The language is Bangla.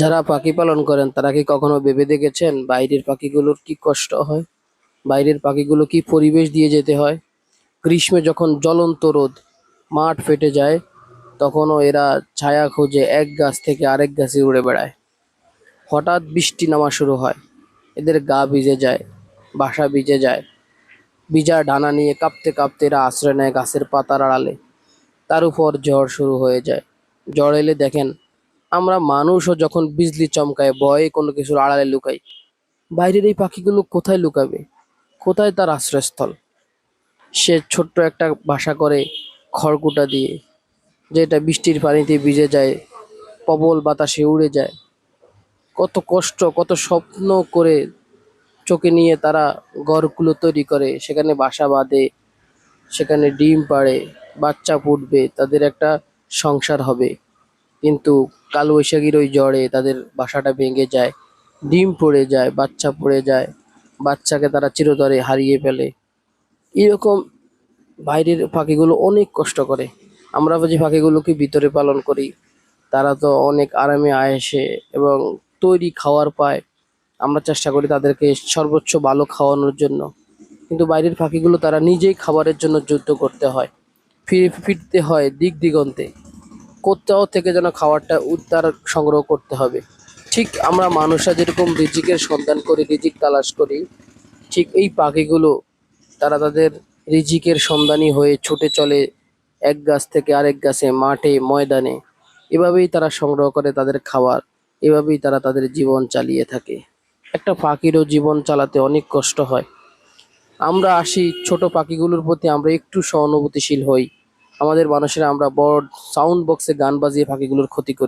যারা পাখি পালন করেন, তারা কি কখনো ভেবে দেখেছেন বাইরের পাখিগুলোর কি কষ্ট হয়? বাইরের পাখিগুলো কি পরিবেশ দিয়ে যেতে হয়? গ্রীষ্মে যখন জ্বলন্ত রোদ মাঠ ফেটে যায়, তখনও এরা ছায়া খোঁজে এক গাছ থেকে আরেক গাছে উড়ে বেড়ায়। হঠাৎ বৃষ্টি নামা শুরু হয়, এদের গা ভিজে যায়, বাসা ভিজে যায়। ভিজা ডানা নিয়ে কাঁপতে কাঁপতে এরা আশ্রয় নেয় গাছের পাতার আড়ালে। তার উপর ঝড় শুরু হয়ে যায়। ঝড় এলে দেখেন আমরা মানুষও যখন বিজলি চমকায়, ভয়ে কোনো কিছুর আড়ালে লুকাই, বাইরের এই পাখিগুলো কোথায় লুকাবে? কোথায় তার আশ্রয়স্থল? সে ছোট্ট একটা বাসা করে খড়কুটা দিয়ে, যেটা বৃষ্টির পানিতে ভিজে যায়, প্রবল বাতাসে উড়ে যায়। কত কষ্ট, কত স্বপ্ন করে চোখে নিয়ে তারা ঘরগুলো তৈরি করে। সেখানে বাসা বাঁধে, সেখানে ডিম পাড়ে, বাচ্চা ফুটবে তাদের একটা সংসার হবে। কিন্তু কালবৈশাখীর ওই জ্বরে তাদের বাসাটা ভেঙে যায়, ডিম পড়ে যায়, বাচ্চা পড়ে যায়, বাচ্চাকে তারা চিরতরে হারিয়ে ফেলে। এরকম বাইরের পাখিগুলো অনেক কষ্ট করে। আমরা যে পাখিগুলোকে ভিতরে পালন করি। তারা তো অনেক আরামে আয়েসে এবং তৈরি খাওয়ার পায়। আমরা চেষ্টা করি তাদেরকে সর্বোচ্চ ভালো খাওয়ানোর জন্য। কিন্তু বাইরের পাখিগুলো তারা নিজেই খাবারের জন্য যুদ্ধ করতে হয়। ফিরে ফিরতে হয় দিক দিগন্তে। কোথাও থেকে যেন খাবারটা উদ্ধার সংগ্রহ করতে হবে। ঠিক আমরা মানুষরা যেরকম রিজিকের সন্ধান করি, রিজিক তালাশ করি, ঠিক এই পাখিগুলো তারা তাদের রিজিকের সন্ধানী হয়ে ছুটে চলে এক গাছ থেকে আরেক গাছে, মাঠে, ময়দানে। এভাবেই তারা সংগ্রহ করে তাদের খাবার, এভাবেই তারা তাদের জীবন চালিয়ে থাকে। একটা পাখিরও জীবন চালাতে অনেক কষ্ট হয়। আমরা আসি ছোট পাখিগুলোর প্রতি, আমরা একটু সহানুভূতিশীল হই। আমাদের মানুষেরা আমরা বড় সাউন্ড বক্সে গান বাজিয়ে পাখিগুলোর ক্ষতি করি।